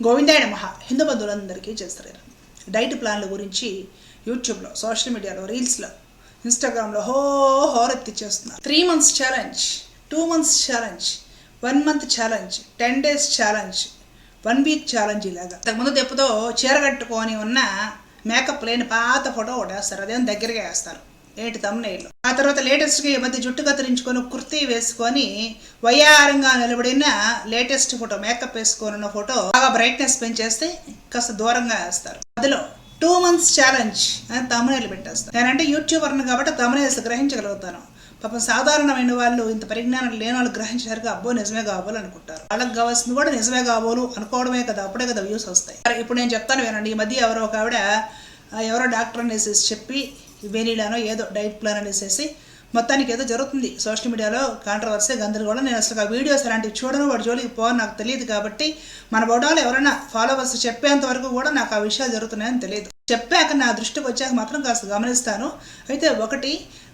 గోవిందాయ మహా హిందూ బంధువులందరికీ చేస్తారు డైట్ ప్లాన్ల గురించి యూట్యూబ్లో సోషల్ మీడియాలో రీల్స్లో ఇన్స్టాగ్రామ్లో హో హోరెత్తి చేస్తున్నారు. Three months challenge two months challenge one month challenge ten days challenge one week challenge ఇలాగా. ఇంతకుముందు దెబ్బతో చీర కట్టుకొని ఉన్న మేకప్ లేని పాత ఫోటో ఒకటి వేస్తారు. అదేం దగ్గరగా వేస్తారు. ఏంటి తమ్మునేళ్ళు. ఆ తర్వాత లేటెస్ట్గా ఈ మధ్య జుట్టు కత్తిరించుకొని కుర్తీ వేసుకొని వయ్యారంగా నిలబడిన లేటెస్ట్ ఫోటో మేకప్ వేసుకొని ఉన్న ఫోటో బాగా బ్రైట్నెస్ పెంచేస్తే కాస్త దూరంగా వేస్తారు. అందులో టూ మంత్స్ ఛాలెంజ్ అని తమ్మునేళ్ళు పెట్టేస్తాను నేనంటే యూట్యూబర్ను కాబట్టి తమ్మునేల్స్ గ్రహించగలుగుతాను. పాపం సాధారణమైన వాళ్ళు ఇంత పరిజ్ఞానం లేని వాళ్ళు గ్రహించడానికి అబ్బో నిజమే కాబోలు అనుకుంటారు. వాళ్ళకి కావాల్సింది కూడా నిజమే కాబోలు అనుకోవడమే కదా అప్పుడే కదా వ్యూస్ వస్తాయి. ఇప్పుడు నేను చెప్తాను వినండి. ఈ మధ్య ఎవరో ఒక ఆవిడ ఎవరో డాక్టర్ అనేసి చెప్పి వెనీలానో ఏదో డైట్ ప్లాన్ అనేసి మొత్తానికి ఏదో జరుగుతుంది. సోషల్ మీడియాలో కాంట్రవర్సీ గందరగోళం నేను అసలు ఆ వీడియోస్ అలాంటివి చూడను వాడి జోలికి పోను నాకు తెలియదు కాబట్టి మన బొడాలు ఎవరైనా ఫాలోవర్స్ చెప్పేంత వరకు కూడా నాకు ఆ విషయాలు జరుగుతున్నాయని తెలియదు. చెప్పాక నా దృష్టికి వచ్చాక మాత్రం కాస్త గమనిస్తాను. అయితే ఒకటి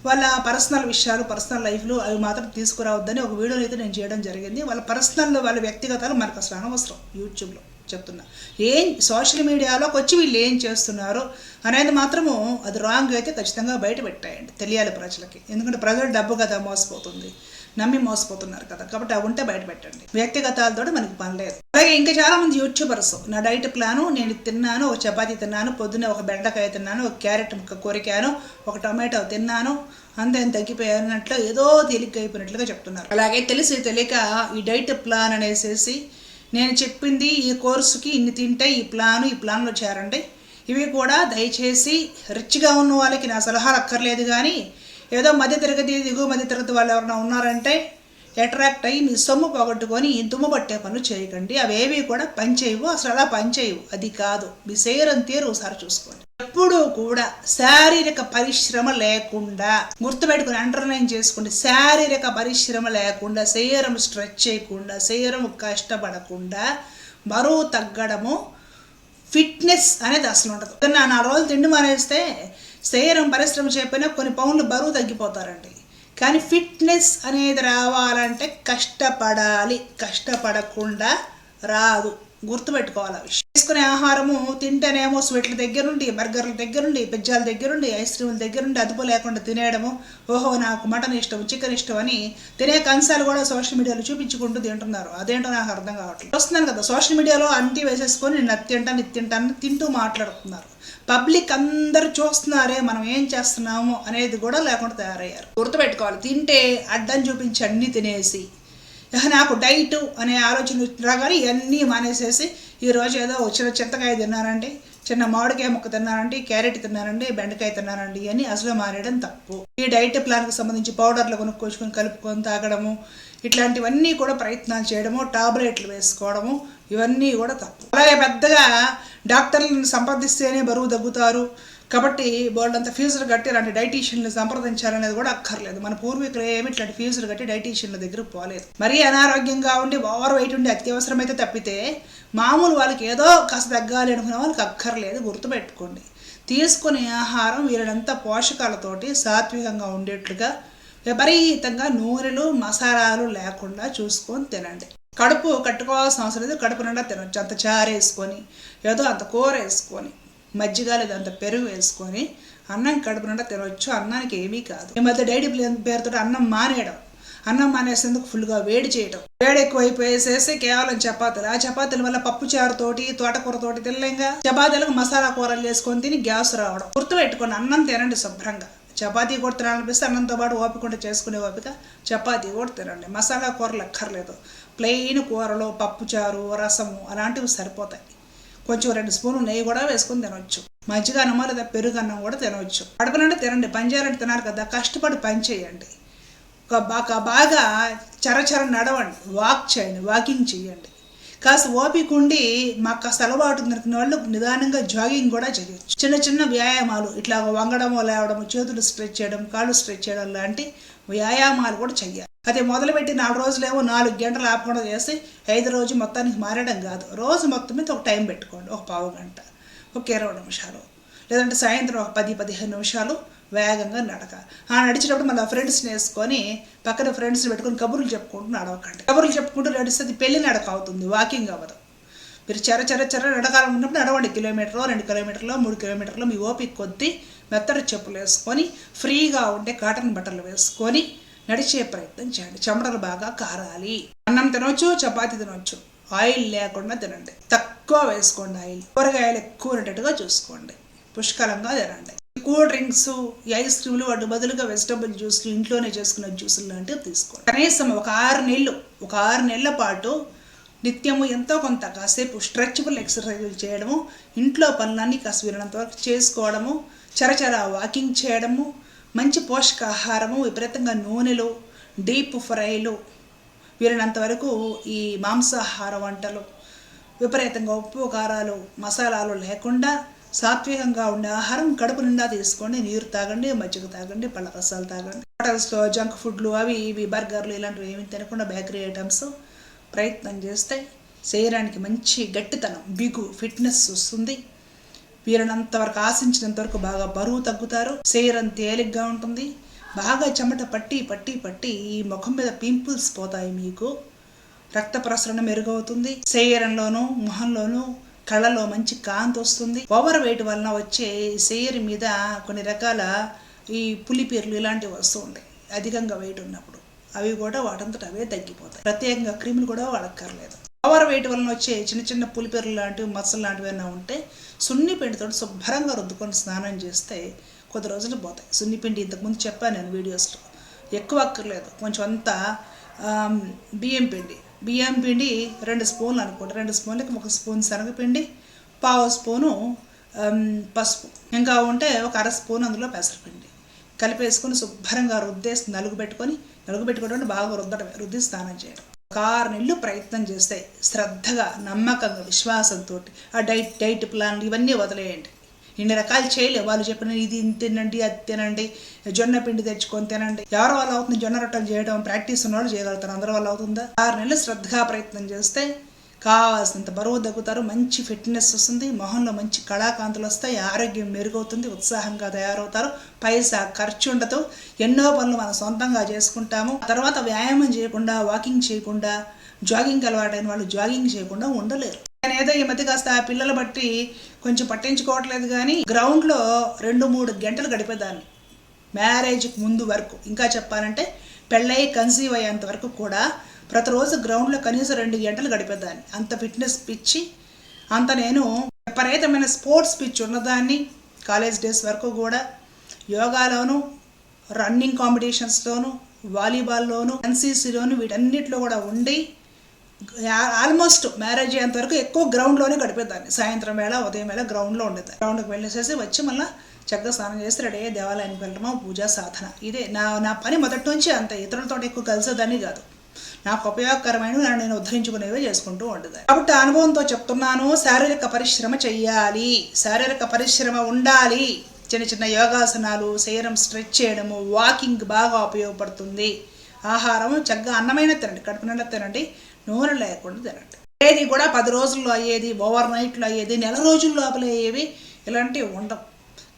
వాళ్ళ పర్సనల్ విషయాలు పర్సనల్ లైఫ్లు అవి మాత్రం తీసుకురావద్దని ఒక వీడియోని అయితే నేను చేయడం జరిగింది. వాళ్ళ పర్సనల్ వాళ్ళ వ్యక్తిగతాలు మనకు అసలు అనవసరం యూట్యూబ్లో. చెప్తున్నా. ఏం సోషల్ మీడియాలోకి వచ్చి వీళ్ళు ఏం చేస్తున్నారు అనేది మాత్రము అది రాంగ్ అయితే ఖచ్చితంగా బయట పెట్టాయండి తెలియాలి ప్రజలకి. ఎందుకంటే ప్రజలు డబ్బు కదా మోసపోతుంది నమ్మి మోసపోతున్నారు కదా. కాబట్టి అవి ఉంటే బయట పెట్టండి. వ్యక్తిగతాలతో మనకి పని లేదు. అలాగే ఇంకా చాలా మంది యూట్యూబర్స్ నా డైట్ ప్లాను నేను తిన్నాను ఒక చపాతీ తిన్నాను పొద్దున్నే ఒక బెండకాయ తిన్నాను ఒక క్యారెట్ ముక్క కొరికాను ఒక టొమాటో తిన్నాను అంతే తగ్గిపోయానట్లు ఏదో తేలిక అయిపోయినట్లుగా చెప్తున్నారు. అలాగే తెలిసి తెలియక ఈ డైట్ ప్లాన్ అనేసేసి నేను చెప్పింది ఈ కోర్సుకి ఇన్ని తింటే ఈ ప్లాను ఈ ప్లాన్లో చేరండి. ఇవి కూడా దయచేసి రిచ్గా ఉన్న వాళ్ళకి నా సలహాలు అక్కర్లేదు కానీ ఏదో మధ్యతరగతి దిగువ మధ్య తరగతి వాళ్ళు ఎవరైనా ఉన్నారంటే అట్రాక్ట్ అయ్యి మీ సొమ్ము పోగొట్టుకొని దుమ్ము పట్టే పనులు చేయకండి. అవేవి కూడా పనిచేయవు అసలు అలా పనిచేయవు అది కాదు. మీ శరీరం తీరు ఒకసారి చూసుకోండి. ఎప్పుడూ కూడా శారీరక పరిశ్రమ లేకుండా గుర్తుపెట్టుకుని అండర్లైన్ చేసుకోండి. శారీరక పరిశ్రమ లేకుండా శరీరం స్ట్రెచ్ చేయకుండా శరీరం కష్టపడకుండా బరువు తగ్గడము ఫిట్నెస్ అనేది అసలు ఉండదు. నా నాలుగు రోజులు తిండి మానేస్తే శరీరం పరిశ్రమ చేయకపోయినా కొన్ని పౌన్లు బరువు తగ్గిపోతారండి. కానీ ఫిట్నెస్ అనేది రావాలంటే కష్టపడాలి. కష్టపడకుండా రాదు. గుర్తుపెట్టుకోవాలి ఆ విషయం. తీసుకునే ఆహారము తింటేనేమో స్వీట్ల దగ్గరుండి బర్గర్ల దగ్గరుండి పిజ్జాల దగ్గరుండి ఐస్ క్రీముల దగ్గరుండి అదుపు లేకుండా తినేయడము. ఓహో నాకు మటన్ ఇష్టం చికెన్ ఇష్టం అని తినే కంచాలు కూడా సోషల్ మీడియాలో చూపించుకుంటూ తింటున్నారు. అదేంటో నాకు అర్థం కావట్లేదు. వస్తున్నాను కదా సోషల్ మీడియాలో అంటి వేసేసుకొని నేను అది తింటాను ఇది తింటాను తింటూ మాట్లాడుతున్నారు. పబ్లిక్ అందరూ చూస్తున్నారే మనం ఏం చేస్తున్నాము అనేది కూడా లేకుండా తయారయ్యారు. గుర్తుపెట్టుకోవాలి తింటే అడ్డం చూపించి అన్నీ తినేసి నాకు డైట్ అనే ఆలోచన రాగానే ఇవన్నీ మానేసేసి ఈరోజు ఏదో చిన్న చింతకాయ తిన్నానండి చిన్న మామిడికాయ ముక్క తిన్నానండి క్యారెట్ తిన్నానండి బెండకాయ తిన్నానండి అని అసలు మానేయడం తప్పు. ఈ డైట్ ప్లాన్కి సంబంధించి పౌడర్లు కొనుక్కొచ్చుకొని కలుపుకొని తాగడము ఇట్లాంటివన్నీ కూడా ప్రయత్నాలు చేయడము టాబ్లెట్లు వేసుకోవడము ఇవన్నీ కూడా తప్పు. అలాగే పెద్దగా డాక్టర్లను సంప్రదిస్తేనే బరువు తగ్గుతారు కాబట్టి వాళ్ళంత ఫీజులు కట్టి ఇలాంటి డైటీషియన్లు సంప్రదించాలనేది కూడా అక్కర్లేదు. మన పూర్వీకులు ఏమి ఇట్లాంటి ఫీజులు కట్టి డైటీషియన్ల దగ్గర పోలేదు. మరీ అనారోగ్యంగా ఉండి ఓవర్ వెయిట్ ఉండి అత్యవసరమైతే తప్పితే మామూలు వాళ్ళకి ఏదో కాస్త తగ్గాలి అనుకునే వాళ్ళకి అక్కర్లేదు గుర్తుపెట్టుకోండి. తీసుకునే ఆహారం వీళ్ళంతా పోషకాలతోటి సాత్వికంగా ఉండేట్లుగా విపరీతంగా నూనెలు మసాలాలు లేకుండా చూసుకొని తినండి. కడుపు కట్టుకోవాల్సిన అవసరం లేదు. కడుపు నిండా తినొచ్చు. అంత చారు వేసుకొని ఏదో అంత కూర వేసుకొని మజ్జిగ లేదా అంత పెరుగు వేసుకొని అన్నం కడుపు నిండా తినవచ్చు అన్నానికి ఏమీ కాదు. ఈ మధ్య డైరీ పేరుతో అన్నం మానేయడం. అన్నం మానేసేందుకు ఫుల్గా వేడి చేయడం. వేడి ఎక్కువైపోయేసేసి కేవలం చపాతీలు. ఆ చపాతీల వల్ల పప్పు చారుతోటి తోటకూరతోటి తినలేంగా? చపాతీలకు మసాలా కూరలు చేసుకొని తిని గ్యాస్ రావడం. గుర్తుపెట్టుకోండి అన్నం తినండి శుభ్రంగా. చపాతీ కూడా తినాలనిపిస్తే అన్నంతో పాటు ఓపిక చేసుకునే ఓపిక. చపాతీ కూడా తినండి. మసాలా కూరలు అక్కర్లేదు. ప్లెయిన్ కూరలు పప్పుచారు రసము అలాంటివి సరిపోతాయి. కొంచెం రెండు స్పూన్లు నెయ్యి కూడా వేసుకొని తినవచ్చు మజ్జిగ అన్నమో లేదా పెరుగు అన్నం కూడా తినవచ్చు కడుపు తినండి. పని చేయాలంటే తినాలి కదా. కష్టపడి పని చేయండి. ఒక బాగా బాగా చరచర నడవండి. వాక్ చేయండి. వాకింగ్ చేయండి. కాస్త ఓపిక ఉండి మాకు కాస్త అలవాటు దొరికిన వాళ్ళు నిదానంగా జాగింగ్ కూడా చేయొచ్చు. చిన్న చిన్న వ్యాయామాలు ఇట్లా వంగడము లేవడము చేతులు స్ట్రెచ్ చేయడం కాళ్ళు స్ట్రెచ్ చేయడం లాంటి వ్యాయామాలు కూడా చెయ్యాలి. అది మొదలుపెట్టి నాలుగు రోజులేమో నాలుగు గంటలు ఆపకుండా చేసి ఐదు రోజు మొత్తానికి మారడం కాదు. రోజు మొత్తం మీద ఒక టైం పెట్టుకోండి ఒక పావు గంట ఒక ఇరవై నిమిషాలు లేదంటే సాయంత్రం ఒక పది పదిహేను నిమిషాలు వేగంగా నడక. ఆ నడిచేటప్పుడు మళ్ళీ ఫ్రెండ్స్ని వేసుకొని పక్కన ఫ్రెండ్స్ని పెట్టుకొని కబుర్లు చెప్పుకుంటూ నడవకండి. కబుర్లు చెప్పుకుంటూ నడిస్తే అది పెళ్ళి నడక అవుతుంది వాకింగ్ అవ్వదు. మీరు చెర చెర చెర నడకాలం ఉన్నప్పుడు నడవండి. కిలోమీటర్లో రెండు కిలోమీటర్లో మూడు కిలోమీటర్లో మీ ఓపిక కొద్దీ మెత్తడి చెప్పులు వేసుకొని ఫ్రీగా ఉండే కాటన్ బట్టలు వేసుకొని నడిచే ప్రయత్నం చేయండి. చెమటలు బాగా కారాలి. అన్నం తినొచ్చు చపాతి తినొచ్చు. ఆయిల్ లేకుండా తినండి. తక్కువ వేసుకోండి ఆయిల్. కూరగాయలు ఎక్కువ ఉండేటట్టుగా చూసుకోండి. పుష్కలంగా తినండి. కూల్ డ్రింక్స్ ఐస్ క్రీమ్లు వాటి బదులుగా వెజిటబుల్ జ్యూస్లు ఇంట్లోనే చేసుకునే జ్యూసులు లాంటివి తీసుకోండి. కనీసం ఒక ఆరు నెలలు ఒక ఆరు నెలల పాటు నిత్యము ఎంతో కొంత కాసేపు స్ట్రెచబుల్ ఎక్సర్సైజులు చేయడము ఇంట్లో పనులన్నీ కాస్త వీలైనంత వరకు చేసుకోవడము చరచర వాకింగ్ చేయడము మంచి పోషకాహారము విపరీతంగా నూనెలు డీప్ ఫ్రైలు వీరినంతవరకు ఈ మాంసాహార వంటలు విపరీతంగా ఉప్పు కారాలు మసాలాలు లేకుండా సాత్వికంగా ఉండే ఆహారం కడుపు నిండా తీసుకోండి నీరు తాగండి మజ్జిగ తాగండి పళ్ళ రసాలు తాగండి. హోటల్స్లో జంక్ ఫుడ్లు అవి ఇవి బర్గర్లు ఇలాంటివి ఏమి తినకుండా బేకరీ ఐటమ్స్ ప్రయత్నం చేస్తే శరీరానికి మంచి గట్టితనం బిగు ఫిట్నెస్ వస్తుంది. వీరినంత వరకు ఆశించినంత వరకు బాగా బరువు తగ్గుతారు శరీరం తేలిగ్గా ఉంటుంది. బాగా చెమట పట్టి పట్టి పట్టి ఈ ముఖం మీద పింపుల్స్ పోతాయి మీకు. రక్త ప్రసరణ మెరుగవుతుంది శరీరంలోనూ మొహంలోనూ కళ్ళలో మంచి కాంతి వస్తుంది. ఓవర్ వెయిట్ వలన వచ్చే శరీరం మీద కొన్ని రకాల ఈ పులిపీర్లు ఇలాంటివి వస్తూ ఉంటాయి. అధికంగా వెయిట్ ఉన్నప్పుడు అవి కూడా వాటంతట అవే తగ్గిపోతాయి. ప్రత్యేకంగా క్రీములు కూడా వాడక్కర్లేదు. ఓవర్ వెయిట్ వలన వచ్చే చిన్న చిన్న పులిపీర్లు లాంటివి మచ్చలు లాంటివి ఏమైనా ఉంటే సున్ని పిండితో శుభ్రంగా రుద్దుకొని స్నానం చేస్తే కొద్ది రోజులు పోతాయి. సున్ని పిండి ఇంతకుముందు చెప్పాను నేను వీడియోస్లో. ఎక్కువ అక్కర్లేదు. కొంచెం అంతా బియ్యం పిండి. బియ్యం పిండి రెండు స్పూన్లు అనుకోండి. రెండు స్పూన్లకి ఒక స్పూన్ శనగపిండి పావు స్పూను పసుపు. ఇంకా ఉంటే ఒక అర స్పూన్ అందులో పెసరపిండి. కలిపేసుకొని శుభ్రంగా రుద్దేసి నలుగు పెట్టుకొని నలుగు పెట్టుకోవడం బాగా రుద్దడమే రుద్ది స్నానం చేయడం ఆరు నెలలు ప్రయత్నం చేస్తాయి శ్రద్ధగా నమ్మకంగా విశ్వాసంతో ఆ డైట్ డైట్ ప్లాన్ ఇవన్నీ వదిలేయండి. ఇన్ని రకాలు చేయలే వాళ్ళు చెప్పిన ఇది తినండి అది తినండి జొన్న పిండి తెచ్చుకొని తినండి. ఎవరి వల్ల అవుతుంది? జొన్న రొట్టెలు చేయడం ప్రాక్టీస్ ఉన్న వాళ్ళు చేయగలుగుతారు. అందరి వల్ల అవుతుందా? ఆరు నెలలు శ్రద్ధగా ప్రయత్నం చేస్తే కావాల్సినంత బరువు తగ్గుతారు మంచి ఫిట్నెస్ వస్తుంది మొహంలో మంచి కళాకాంతులు వస్తాయి ఆరోగ్యం మెరుగవుతుంది ఉత్సాహంగా తయారవుతారు పైసా ఖర్చు ఉండదు ఎన్నో పనులు మనం సొంతంగా చేసుకుంటాము. తర్వాత వ్యాయామం చేయకుండా వాకింగ్ చేయకుండా జాగింగ్ అలవాటైన వాళ్ళు జాగింగ్ చేయకుండా ఉండలేరు. నేను ఏదో ఈ మధ్య కాస్త పిల్లలు బట్టి కొంచెం పట్టించుకోవట్లేదు కానీ గ్రౌండ్లో రెండు మూడు గంటలు గడిపేదాన్ని. మ్యారేజ్కి ముందు వరకు. ఇంకా చెప్పాలంటే పెళ్ళై కన్సీవ్ అయ్యేంత వరకు కూడా ప్రతిరోజు గ్రౌండ్లో కనీసం రెండు గంటలు గడిపేదాన్ని. అంత ఫిట్నెస్ పిచ్చి అంత నేను విపరీతమైన స్పోర్ట్స్ పిచ్ ఉన్నదాన్ని కాలేజ్ డేస్ వరకు కూడా యోగాలోను రన్నింగ్ కాంపిటీషన్స్లోను వాలీబాల్లోను ఎన్సీసీలోను వీటన్నిటిలో కూడా ఉండి ఆల్మోస్ట్ మ్యారేజ్ అయ్యేంత వరకు ఎక్కువ గ్రౌండ్లోనే గడిపేదాన్ని. సాయంత్రం వేళ ఉదయం వేళ గ్రౌండ్లో ఉండేదాన్ని. గ్రౌండ్కి వెళ్ళేసేసి వచ్చి మళ్ళీ చక్కగా స్నానం చేసి రెడీ అయ్యే దేవాలయానికి వెళ్ళడమో పూజా సాధన. ఇదే నా నా పని మొదటి నుంచి అంత. ఇతరులతో ఎక్కువ కలిసేదాన్ని కాదు. నాకు ఉపయోగకరమైన నన్ను నేను ఉద్ధరించుకునేవి చేసుకుంటూ ఉంటుంది కాబట్టి అనుభవంతో చెప్తున్నాను శారీరక పరిశ్రమ చెయ్యాలి. శారీరక పరిశ్రమ ఉండాలి. చిన్న చిన్న యోగాసనాలు శరీరం స్ట్రెచ్ చేయడము వాకింగ్ బాగా ఉపయోగపడుతుంది. ఆహారం చక్కగా అన్నమైన తినండి కడుపు నిండా తినండి నూనె లేకుండా తినండి. ఏది కూడా పది రోజుల్లో అయ్యేది ఓవర్ నైట్లో అయ్యేది నెల రోజుల లోపల అయ్యేవి ఇలాంటివి ఉండవు.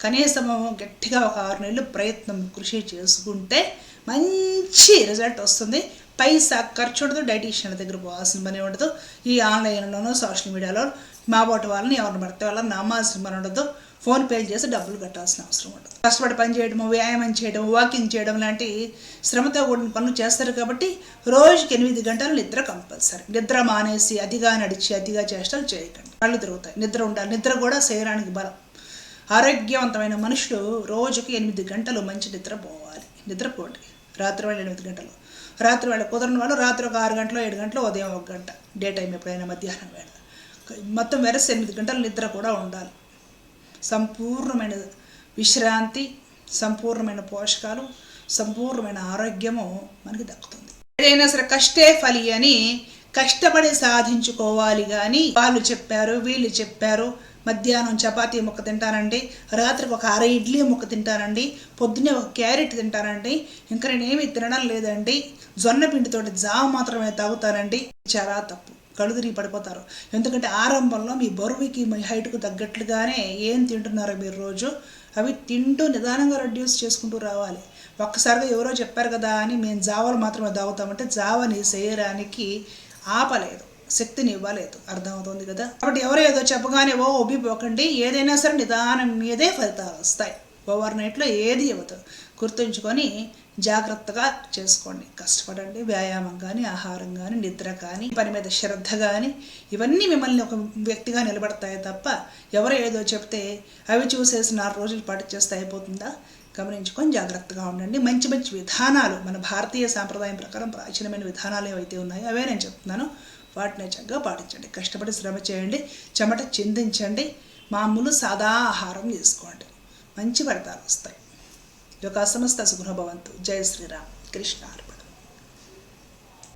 కనీసం గట్టిగా ఒక ఆరు నెలలు ప్రయత్నం కృషి చేసుకుంటే మంచి రిజల్ట్ వస్తుంది. పైసా ఖర్చు ఉండదు డైటీషియన్ దగ్గర పోవాల్సిన పని ఉండదు. ఈ ఆన్లైన్లోనూ సోషల్ మీడియాలో మా బోట వాళ్ళని ఎవరిని పడితే వాళ్ళని నమ్మాల్సిన పని ఉండదు. ఫోన్ పే చేసి డబ్బులు కట్టాల్సిన అవసరం ఉండదు. కష్టపడి పని చేయడము వ్యాయామం చేయడం వాకింగ్ చేయడం లాంటి శ్రమతో కూడిన పనులు చేస్తారు కాబట్టి రోజుకి ఎనిమిది గంటలు నిద్ర కంపల్సరీ. నిద్ర మానేసి అతిగా నడిచి అతిగా చేష్టలు చేయకండి. కళ్ళు తిరుగుతాయి. నిద్ర ఉండాలి. నిద్ర కూడా శరీరానికి బలం. ఆరోగ్యవంతమైన మనుషులు రోజుకి ఎనిమిది గంటలు మంచి నిద్ర పోవాలి. నిద్రపోండి రాత్రి వేళ ఎనిమిది గంటలు రాత్రి వేళ కుదరని వాళ్ళు రాత్రి ఒక ఆరు గంటలు ఏడు గంటలు ఉదయం ఒక గంట. డే టైం ఎప్పుడైనా మధ్యాహ్నం వేళ. మొత్తం వెరసి ఎనిమిది గంటల నిద్ర కూడా ఉండాలి. సంపూర్ణమైన విశ్రాంతి సంపూర్ణమైన పోషకాలు సంపూర్ణమైన ఆరోగ్యము మనకి దక్కుతుంది. ఏదైనా సరే కష్టే ఫలి అని కష్టపడి సాధించుకోవాలి కానీ వాళ్ళు చెప్పారు వీళ్ళు చెప్పారు మధ్యాహ్నం చపాతీ ముక్క తింటానండి రాత్రికి ఒక అర ఇడ్లీ ముక్క తింటానండి పొద్దున్నే ఒక క్యారెట్ తింటానండి ఇంకా నేనేమి తినడం లేదండి జొన్న పిండితోటి జావ మాత్రమే తాగుతారండి చాలా తప్పు. కళ్ళు తిరిగి పడిపోతారు. ఎందుకంటే ఆరంభంలో మీ బరువుకి మీ హైట్కు తగ్గట్లుగానే ఏం తింటున్నారో మీరు రోజు? అవి తింటూ నిదానంగా రెడ్యూస్ చేసుకుంటూ రావాలి. ఒక్కసారిగా ఎవరో చెప్పారు కదా అని మేము జావలు మాత్రమే తాగుతామంటే జావని శరీరానికి ఆపలేదు. శక్తిని ఇవ్వలేదు. అర్థమవుతుంది కదా? కాబట్టి ఎవరో ఏదో చెప్పగానే ఓ ఒబ్బిపోకండి ఏదైనా సరే నిదానం మీదే ఫలితాలు వస్తాయి. ఓవర్ నైట్లో ఏది ఇవ్వదు. గుర్తుంచుకొని జాగ్రత్తగా చేసుకోండి. కష్టపడండి వ్యాయామం కానీ ఆహారం కానీ నిద్ర కానీ పని మీద శ్రద్ధ కానీ ఇవన్నీ మిమ్మల్ని ఒక వ్యక్తిగా నిలబడతాయి తప్ప ఎవరు ఏదో చెప్తే అవి చూసేసి నాలుగు రోజులు పాటు చేస్తే అయిపోతుందా? గమనించుకొని జాగ్రత్తగా ఉండండి. మంచి మంచి విధానాలు మన భారతీయ సాంప్రదాయం ప్రకారం ప్రాచీనమైన విధానాలు ఏవైతే ఉన్నాయో అవే నేను చెప్తున్నాను. వాటిని చక్కగా పాటించండి. కష్టపడి శ్రమ చేయండి. చెమట చిందించండి. మామూలు సాదా ఆహారం తీసుకోండి. మంచి ఫలితాలు వస్తాయి. యొక్క సమస్త సుఖభవంతు జయ శ్రీరామ్. కృష్ణారు